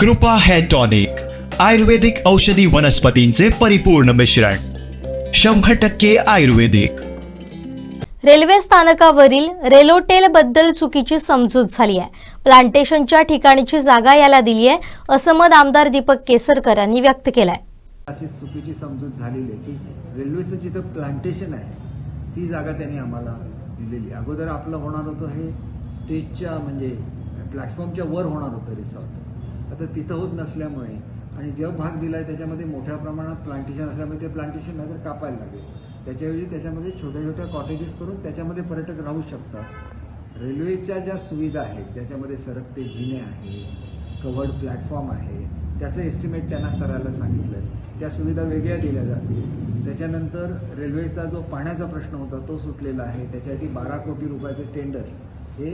कृपा hair tonic आयुर्वेदिक औषधी वनस्पतींचे परिपूर्ण मिश्रण शंभर टक्के आयुर्वेदिक. रेल्वे स्थानकावरील रेलोटेल बद्दल चुकीची समजूत झाली आहे. प्लांटेशनच्या ठिकाणीची जागा याला दिली आहे असं मत आमदार दीपक केसरकर यांनी व्यक्त केलंय. अशी चुकीची समजूत झालेली आहे की रेल्वेचं जिथं प्लांटेशन आहे ती जागा त्यांनी आम्हाला दिलेली. आहे. अगोदर आपलं होणार होतं हे स्टेजच्या म्हणजे प्लॅटफॉर्मच्या वर होणार होतं रिसॉर्ट. आता तिथं होत नसल्यामुळे आणि जो भाग दिला आहे त्याच्यामध्ये मोठ्या प्रमाणात प्लांटेशन असल्यामुळे ते प्लांटेशन नंतर कापायला लागेल. त्याच्याऐवजी त्याच्यामध्ये छोट्या छोट्या कॉटेजेस करून त्याच्यामध्ये पर्यटक राहू शकतात. रेल्वेच्या ज्या सुविधा आहेत ज्याच्यामध्ये सरकते जिने आहे कव्हर्ड प्लॅटफॉर्म आहे त्याचं एस्टिमेट त्यांना करायला सांगितलं आहे त्या सुविधा वेगळ्या दिल्या जातील. त्याच्यानंतर रेल्वेचा जो पाण्याचा प्रश्न होता तो सुटलेला आहे. त्याच्यासाठी बारा कोटी रुपयाचे टेंडर हे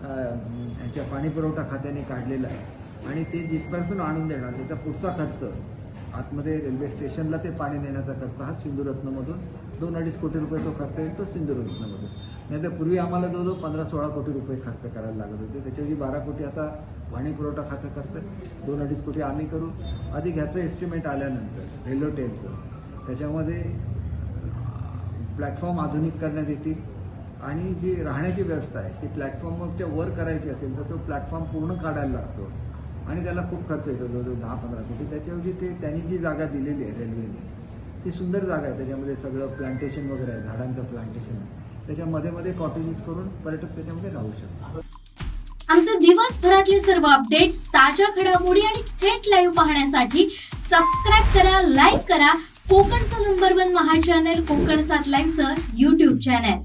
ह्याच्या पाणीपुरवठा खात्याने काढलेलं आहे. आणि ते जिथपासून आणून देणार त्याचा पुढचा खर्च. आतमध्ये रेल्वे स्टेशनला ते पाणी नेण्याचा खर्च हा सिंधुरत्नमधून दोन अडीच कोटी रुपये तो खर्च येईल तो सिंधुरत्नमधून. नाहीतर पूर्वी आम्हाला जवळजवळ पंधरा सोळा कोटी रुपये खर्च करायला लागत होते. त्याच्याऐवजी बारा कोटी आता पाणी पुरवठा खातं करतं. दोन अडीच कोटी आम्ही करू. अधिक ह्याचं एस्टिमेट आल्यानंतर रेल्वेटेलचं त्याच्यामध्ये प्लॅटफॉर्म आधुनिक करण्यात येतील. आणि जी राहण्याची व्यवस्था आहे ती प्लॅटफॉर्मच्या वर करायची असेल तर तो प्लॅटफॉर्म पूर्ण काढायला लागतो. आणि त्याला खूप खर्च येतो जवळजवळ दहा पंधरा कोटी. त्याच्याऐवजी ते त्यांनी जी जागा दिलेली आहे रेल्वेने ती सुंदर जागा आहे. त्याच्यामध्ये सगळं प्लांटेशन वगैरे आहे झाडांचं प्लांटेशन आहे. त्याच्या मध्ये मध्ये कॉटेजेस करून पर्यटक त्याच्यामध्ये राहू शकतात. आमचे दिवसभरातले सर्व अपडेट्स ताज्या घडामोडी आणि थेट लाईव्ह पाहण्यासाठी सबस्क्राईब करा लाईक करा. कोकणचं number one Maha channel Konkan सात लाईव्हचं युट्यूब चॅनल